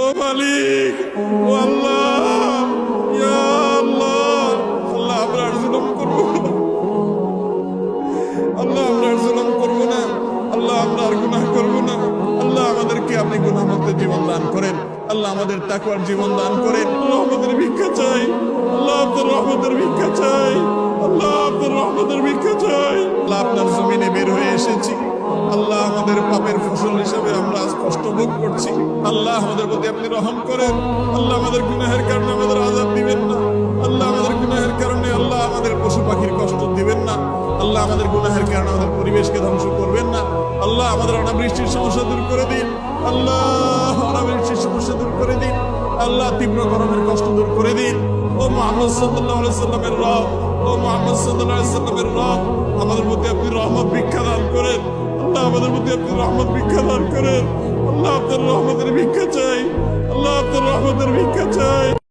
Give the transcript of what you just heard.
ও মালিক, ও আল্লাহ, ইয়া আল্লাহ। আল্লাহ, আমরা আর জুলুম করব আল্লাহ, আমরা আর জুলুম করব না। আল্লাহ, আমরা আর গুনাহ করব না। আল্লাহ, আমাদেরকে আপনি গুনাহ মুক্ত জীবন দান করেন। আল্লাহ, আমাদের তাকওয়ার জীবন দান করেন। রহমতের ভিক্ষা চাই। আল্লাহ, আপনার রহমতের ভিক্ষা চাই। আল্লাহ, আপনার রহমতের ভিক্ষা চাই। আল্লাহ, আপনার জমিনে বের হয়ে এসেছি। হিসাবে আমরা আজ কষ্ট ভোগ করছি। আল্লাহ আমাদের প্রতি আপনি রহম করেন। আল্লাহ আমাদের গুনাহের কারণে আমাদের আজাব দিবেন না। আল্লাহ আমাদের গুনাহের কারণে আল্লাহ আমাদের পশু পাখির কষ্ট দিবেন না। আল্লাহ আমাদের গুনাহের কারণে আমাদের পরিবেশকে ধ্বংস করবেন না। আল্লাহ আমাদের অনাবৃষ্টির সমস্যা দূর করে দিন। আল্লাহ অনাবৃষ্টির সমস্যা দূর করে দিন। আল্লাহ তীব্র গরমের কষ্ট দূর করে দিন। ও মোহাম্মদ সাল্লাহ সাল্লামের রব, ও মোহাম্মদ সাল্লাহ সাল্লামের রব, আমাদের প্রতি আপনি রহমত ভিক্ষা দান আল্লাহ আমাদের প্রতি আপনি রহমত ভিক্ষা দান করেন। আল্লাহ আপনার রহমতের ভিক্ষা চাই।